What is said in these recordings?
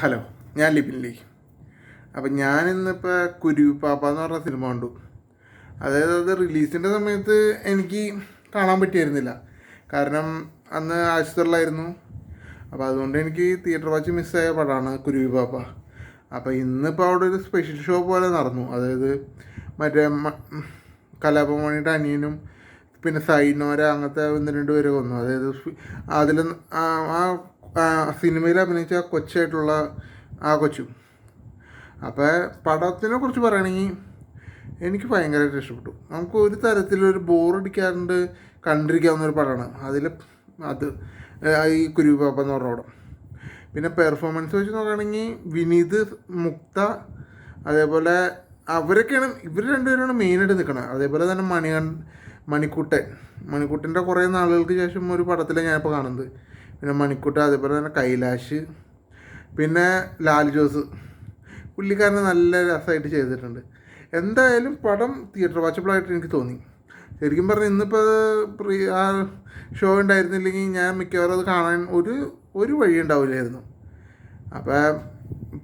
Hello ഞാൻ Lipin Lee. അപ്പം ഞാനിന്നിപ്പോൾ കുരു കുരുവിപ്പാപ്പ എന്ന് പറഞ്ഞ സിനിമ കണ്ടു. അതായത് അത് റിലീസിന്റെ സമയത്ത് എനിക്ക് കാണാൻ പറ്റിയിരുന്നില്ല. കാരണം അന്ന് ആശുപത്രിയിലായിരുന്നു. അപ്പോൾ അതുകൊണ്ട് എനിക്ക് തിയേറ്റർ വാച്ച് മിസ്സായ പടമാണ് കുരുവിപ്പാപ്പ. അപ്പോൾ ഇന്നിപ്പോൾ അവിടെ ഒരു സ്പെഷ്യൽ ഷോ പോലെ നടന്നു. അതായത് മറ്റേ കലാപമണിയുടെ അനിയനും പിന്നെ സൈനോര അങ്ങനത്തെ ഒന്ന് രണ്ട് പേരൊക്കെ വന്നു. അതായത് അതിൽ ആ സിനിമയിൽ അഭിനയിച്ച കൊച്ചായിട്ടുള്ള ആ കൊച്ചും. അപ്പോൾ പടത്തിനെ കുറിച്ച് പറയുകയാണെങ്കിൽ എനിക്ക് ഭയങ്കരമായിട്ട് ഇഷ്ടപ്പെട്ടു. നമുക്ക് ഒരു തരത്തിലൊരു ബോറടിക്കാറുണ്ട് കണ്ടിരിക്കാവുന്ന ഒരു പടമാണ്. അതിൽ അത് ഈ കുരുവിപ്പാപ്പ എന്ന് പറഞ്ഞ പടം. പിന്നെ പെർഫോമൻസ് വെച്ച് നോക്കുകയാണെങ്കിൽ വിനീത് മുക്ത അതേപോലെ അവരൊക്കെയാണ് ഇവർ രണ്ടുപേരാണ് മെയിനായിട്ട് നിൽക്കുന്നത് അതേപോലെ തന്നെ മണികൺ മണിക്കുട്ടൻ. മണിക്കുട്ടന്റെ കുറേ നാളുകൾക്ക് ശേഷം ഒരു പടത്തിലാണ് ഞാനിപ്പോൾ കാണുന്നത്. പിന്നെ മണിക്കുട്ട അതേപോലെ തന്നെ കൈലാഷ് പിന്നെ ലാൽ ജോസ്. പുള്ളിക്കാരനെ നല്ല രസമായിട്ട് ചെയ്തിട്ടുണ്ട്. എന്തായാലും പടം തിയേറ്റർ വാച്ചബിളായിട്ട് എനിക്ക് തോന്നി. ശരിക്കും പറഞ്ഞാൽ ഇന്നിപ്പോൾ പ്രീ ആ ഷോ ഉണ്ടായിരുന്നില്ലെങ്കിൽ ഞാൻ മിക്കവാറും അത് കാണാൻ ഒരു ഒരു വഴി ഉണ്ടാവില്ലായിരുന്നു. അപ്പം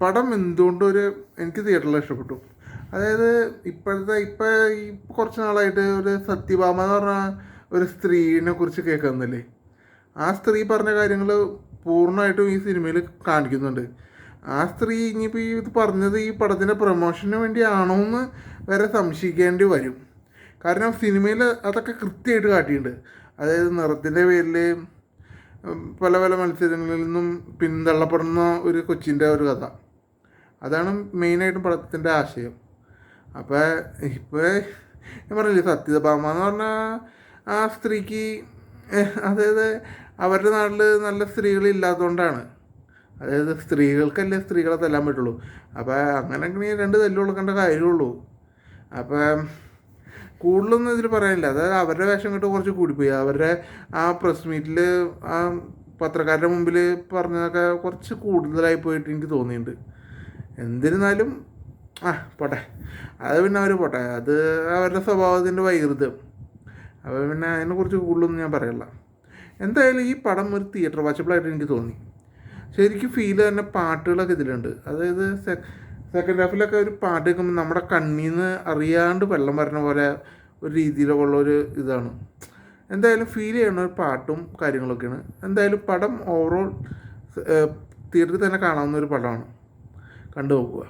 പടം എന്തുകൊണ്ടും ഒരു എനിക്ക് തിയേറ്ററിൽ ഇഷ്ടപ്പെട്ടു. അതായത് ഇപ്പോഴത്തെ ഇപ്പം കുറച്ച് നാളായിട്ട് ഒരു സത്യഭാമ എന്ന് പറഞ്ഞ ഒരു സ്ത്രീനെ കുറിച്ച് കേൾക്കുന്നില്ലേ? ആ സ്ത്രീ പറഞ്ഞ കാര്യങ്ങൾ പൂർണമായിട്ടും ഈ സിനിമയിൽ കാണിക്കുന്നുണ്ട്. ആ സ്ത്രീ ഇനിയിപ്പോൾ ഈ ഇത് പറഞ്ഞത് ഈ പടത്തിന്റെ പ്രൊമോഷന് വേണ്ടിയാണോ എന്ന് വരെ സംശയിക്കേണ്ടി വരും. കാരണം സിനിമയിൽ അതൊക്കെ കൃത്യമായിട്ട് കാട്ടിയിട്ടുണ്ട്. അതായത് നിറത്തിന്റെ പേരിൽ പല പല മത്സരങ്ങളിൽ നിന്നും പിന്തള്ളപ്പെടുന്ന ഒരു കൊച്ചിന്റെ ഒരു കഥ. അതാണ് മെയിനായിട്ടും പടത്തിന്റെ ആശയം. അപ്പോൾ ഇപ്പോൾ ഞാൻ പറഞ്ഞില്ലേ സത്യഭാമ എന്ന് പറഞ്ഞാൽ ആ സ്ത്രീക്ക് അതായത് അവരുടെ നാട്ടിൽ നല്ല സ്ത്രീകളില്ലാത്തതുകൊണ്ടാണ് അതായത് സ്ത്രീകൾക്കല്ലേ സ്ത്രീകളെ തല്ലാൻ പറ്റുള്ളൂ. അപ്പോൾ അങ്ങനെ രണ്ട് തല്ലു കൊടുക്കേണ്ട കാര്യമുള്ളൂ. അപ്പം കൂടുതലൊന്നും ഇതിൽ പറയാനില്ല. അതായത് അവരുടെ വേഷം കേട്ട് കുറച്ച് കൂടിപ്പോയി. അവരുടെ ആ പ്രസ് മീറ്റിൽ ആ പത്രക്കാരുടെ മുമ്പിൽ പറഞ്ഞതൊക്കെ കുറച്ച് കൂടുതലായി പോയിട്ട് എനിക്ക് തോന്നിയിട്ടുണ്ട് എന്നിരുന്നാലും ആ പോട്ടെ. അത് പിന്നെ അവർ പോട്ടെ. അത് അവരുടെ സ്വഭാവത്തിന്റെ വൈകൃതം. അപ്പോൾ പിന്നെ അതിനെക്കുറിച്ച് കൂടുതലൊന്നും ഞാൻ പറയല്ല. എന്തായാലും ഈ പടം ഒരു തിയേറ്റർ വാച്ചബിളായിട്ട് എനിക്ക് തോന്നി. ശരിക്കും ഫീൽ തന്നെ പാട്ടുകളൊക്കെ ഇതിലുണ്ട്. അതായത് സെക്കൻഡ് ഹാഫിലൊക്കെ ഒരു പാട്ട് കേൾക്കുമ്പോൾ നമ്മുടെ കണ്ണിൽ നിന്ന് അറിയാണ്ട് വെള്ളം വരുന്ന പോലെ ഒരു രീതിയിലുള്ള ഒരു ഇതാണ്. എന്തായാലും ഫീൽ ചെയ്യണ ഒരു പാട്ടും കാര്യങ്ങളൊക്കെയാണ്. എന്തായാലും പടം ഓവറോൾ തിയേറ്ററിൽ തന്നെ കാണാവുന്ന ഒരു പടമാണ്. കണ്ടു നോക്കുക.